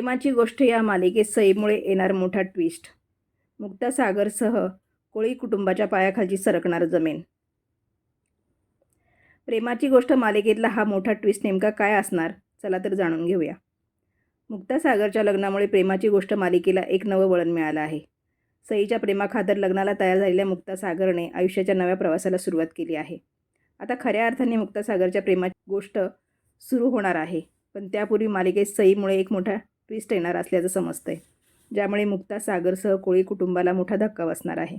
प्रेमाची गोष्ट या मालिकेत सईमुळे येणार मोठा ट्विस्ट मुक्तासागरसह कोळी कुटुंबाच्या पायाखालची सरकणार जमीन. प्रेमाची गोष्ट मालिकेतला हा मोठा ट्विस्ट नेमका काय असणार? चला तर जाणून घेऊया. मुक्तासागरच्या लग्नामुळे प्रेमाची गोष्ट मालिकेला एक नवं वळण मिळालं आहे. सईच्या प्रेमाखातर लग्नाला तयार झालेल्या मुक्तासागरने आयुष्याच्या नव्या प्रवासाला सुरुवात केली आहे. आता खऱ्या अर्थाने मुक्तासागरच्या प्रेमाची गोष्ट सुरू होणार आहे. पण त्यापूर्वी मालिकेत सईमुळे एक मोठा ट्विस्ट येणार असल्याचं समजतंय ज्यामुळे मुक्ता सागरसह कोळी कुटुंबाला मोठा धक्का बसणार आहे.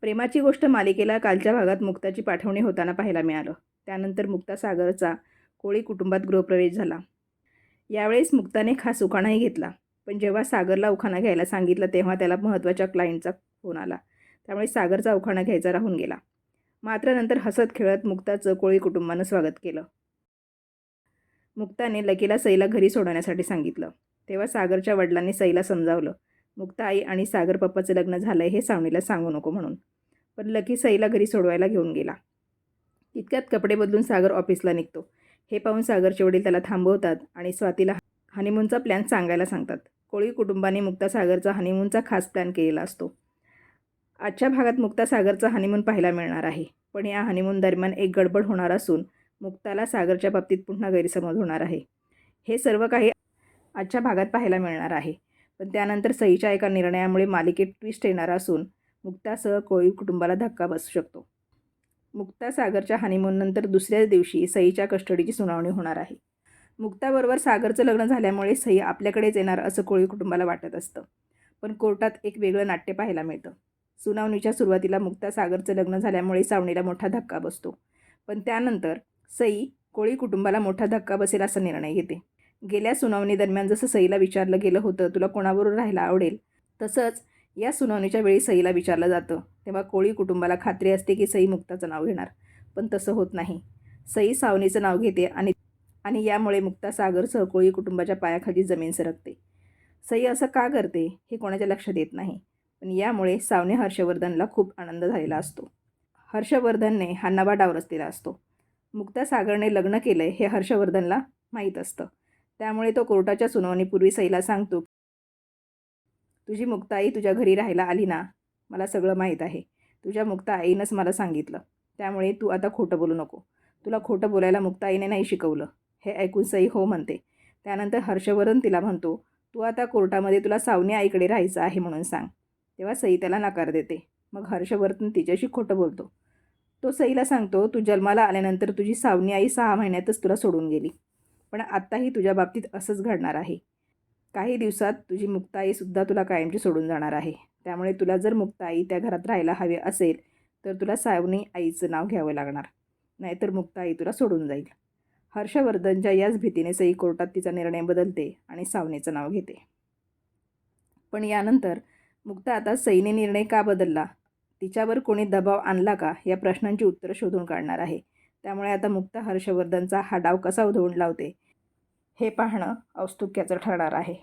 प्रेमाची गोष्ट मालिकेला कालच्या भागात मुक्ताची पाठवणी होताना पाहायला मिळालं. त्यानंतर मुक्ता सागरचा कोळी कुटुंबात गृहप्रवेश झाला. यावेळेस मुक्ताने खास उखाणाही घेतला पण जेव्हा सागरला उखाणा घ्यायला सांगितलं तेव्हा त्याला महत्त्वाच्या क्लायंटचा फोन आला. त्यामुळे सागरचा उखाणा घ्यायचा राहून गेला. मात्र नंतर हसत खेळत मुक्ताचं कोळी कुटुंबानं स्वागत केलं. मुक्ताने लकीला सईला घरी सोडवण्यासाठी सांगितलं. तेव्हा सागरच्या वडिलांनी सईला समजावलं मुक्ता आई आणि सागर पप्पाचं लग्न झालंय हे सावणीला सांगू नको म्हणून. पण लकी सईला घरी सोडवायला घेऊन गेला. तितक्यात कपडे बदलून सागर ऑफिसला निघतो. हे पाहून सागरचे वडील त्याला थांबवतात आणि स्वातीला हनीमूनचा प्लॅन सांगायला सांगतात. कोळी कुटुंबाने मुक्ता सागरचा हनीमूनचा खास प्लॅन केलेला असतो. आजच्या भागात मुक्ता सागरचा हनीमून पाहायला मिळणार आहे. पण या हनीमून दरम्यान एक गडबड होणार असून मुक्ताला सागरच्या बाबतीत पुन्हा गैरसमज होणार आहे. हे सर्व काही आजच्या भागात पाहायला मिळणार आहे. पण त्यानंतर सईच्या एका निर्णयामुळे मालिकेत ट्विस्ट येणार असून मुक्तासह कोळी कुटुंबाला धक्का बसू शकतो. मुक्ता सागरच्या हानिमूननंतर दुसऱ्याच दिवशी सईच्या कस्टडीची सुनावणी होणार आहे. मुक्ताबरोबर सागरचं लग्न झाल्यामुळे सई आपल्याकडेच येणार असं कोळी कुटुंबाला वाटत असतं. पण कोर्टात एक वेगळं नाट्य पाहायला मिळतं. सुनावणीच्या सुरुवातीला मुक्ता सागरचं लग्न झाल्यामुळे सावणीला मोठा धक्का बसतो. पण त्यानंतर सई कोळी कुटुंबाला मोठा धक्का बसेल असा निर्णय घेते. गेल्या सुनावणीदरम्यान जसं सईला विचारलं गेलं होतं तुला कोणाबरोबर राहायला आवडेल? तसंच या सुनावणीच्या वेळी सईला विचारलं जातं. तेव्हा कोळी कुटुंबाला खात्री असते की सई मुक्ताचं नाव घेणार पण तसं होत नाही. सई सावनीचं नाव घेते आणि आणि यामुळे मुक्ता सागरसह कोळी कुटुंबाच्या पायाखाली जमीन सरकते. सई असं का करते हे कोणाच्या लक्षात येत नाही पण यामुळे सावने हर्षवर्धनला खूप आनंद झालेला असतो. हर्षवर्धनने हा नवा डाव रचलेला असतो. मुक्ता सागरने लग्न केलं आहे हे हर्षवर्धनला माहीत असतं. त्यामुळे तो कोर्टाच्या सुनावणीपूर्वी सईला सांगतो तुझी मुक्ता आई तुझ्या घरी राहायला आली ना? मला सगळं माहीत आहे. तुझ्या मुक्ता आईनंच मला सांगितलं. त्यामुळे तू आता खोटं बोलू नको. तुला खोटं बोलायला मुक्ता आईने नाही शिकवलं. हे ऐकून सई हो म्हणते. त्यानंतर हर्षवर्धन तिला म्हणतो तू आता कोर्टामध्ये तुला सावनी आईकडे राहायचं आहे म्हणून सांग. तेव्हा सई त्याला नकार देते. मग हर्षवर्धन तिच्याशी खोटं बोलतो. तो सईला सांगतो तू जन्माला आल्यानंतर तुझी सावनी आई सहा महिन्यातच तुला सोडून गेली. पण आत्ताही तुझ्या बाबतीत असंच घडणार आहे. काही दिवसात तुझी मुक्ताईसुद्धा तुला कायमची सोडून जाणार आहे. त्यामुळे तुला जर मुक्ताई त्या घरात राहायला हवे असेल तर तुला सावनी आईचं नाव घ्यावं लागणार. नाहीतर मुक्ताई तुला सोडून जाईल. हर्षवर्धनच्या याच भीतीने सई कोर्टात तिचा निर्णय बदलते आणि सावनीचं नाव घेते. पण यानंतर मुक्ता आता सईने निर्णय का बदलला? तिच्यावर कोणी दबाव आणला का? या प्रश्नांची उत्तरं शोधून काढणार आहे. त्यामुळे आता मुक्ता हर्षवर्धनचा हा डाव कसा उधळून लावते? हे पाहणं औस्तुक्याचं ठरणार आहे.